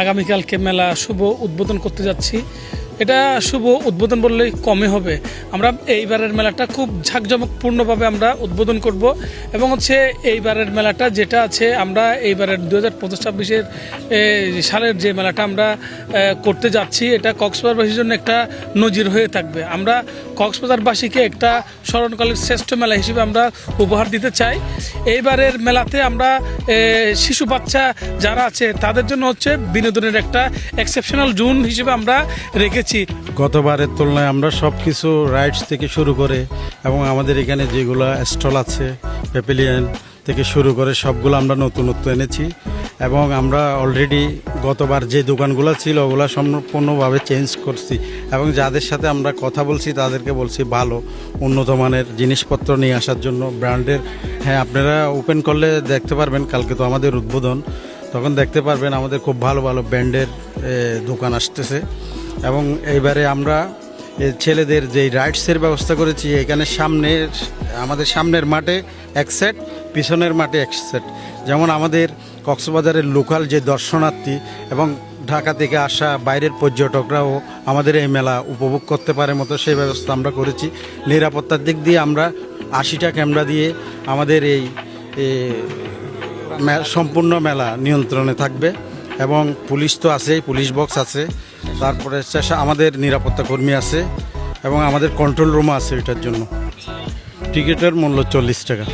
আগামীকালকে মেলা শুভ উদ্বোধন করতে যাচ্ছি। এটা শুভ উদ্বোধন বললেই কমে হবে। আমরা এইবারের মেলাটা খুব ঝাঁকজমকপূর্ণভাবে আমরা উদ্বোধন করব এবং হচ্ছে এইবারের মেলাটা যেটা আছে, আমরা এইবারের দু হাজার পঁচিশ ছাব্বিশের সালের যে মেলাটা আমরা করতে যাচ্ছি, এটা কক্সবাজারবাসীর জন্য একটা নজির হয়ে থাকবে। আমরা কক্সবাজারবাসীকে একটা স্মরণকালের শ্রেষ্ঠ মেলা হিসেবে আমরা উপহার দিতে চাই। এইবারের মেলাতে আমরা শিশু বাচ্চা যারা আছে, তাদের জন্য হচ্ছে বিনোদনের একটা এক্সেপশনাল জোন হিসেবে আমরা রেখেছি। গতবারের তুলনায় আমরা সব কিছু রাইডস থেকে শুরু করে এবং আমাদের এখানে যেগুলো স্টল আছে পেপিলিয়ান থেকে শুরু করে সবগুলো আমরা নতুনত্ব এনেছি। এবং আমরা অলরেডি গতবার যে দোকানগুলো ছিল, ওগুলো সম্পূর্ণভাবে চেঞ্জ করছি। এবং যাদের সাথে আমরা কথা বলছি, তাদেরকে বলছি ভালো, উন্নত মানের জিনিসপত্র নিয়ে আসার জন্য। ব্র্যান্ডের হ্যাঁ আপনারা ওপেন করলে দেখতে পারবেন, কালকে তো আমাদের উদ্বোধন। তখন দেখতে পারবেন আমাদের খুব ভালো ভালো ব্র্যান্ডের দোকান আসতেছে। এবং এইবারে আমরা ছেলেদের যে রাইডসের ব্যবস্থা করেছি, এখানে সামনের, আমাদের সামনের মাঠে এক সেট পিছনের মাঠে এক সেট যেমন আমাদের কক্সবাজারের লোকাল যে দর্শনার্থী এবং ঢাকা থেকে আসা বাইরের পর্যটকরাও আমাদের এই মেলা উপভোগ করতে পারে মতো সেই ব্যবস্থা আমরা করেছি। নিরাপত্তার দিক দিয়ে আমরা আশিটা ক্যামেরা দিয়ে আমাদের এই সম্পূর্ণ মেলা নিয়ন্ত্রণে থাকবে এবং পুলিশ তো আছেই, পুলিশ বক্স আছে, তারপরে আমাদের নিরাপত্তা কর্মী আছে এবং আমাদের কন্ট্রোল রুমও আছে এটার জন্য। টিকিটের মূল্য চল্লিশ টাকা।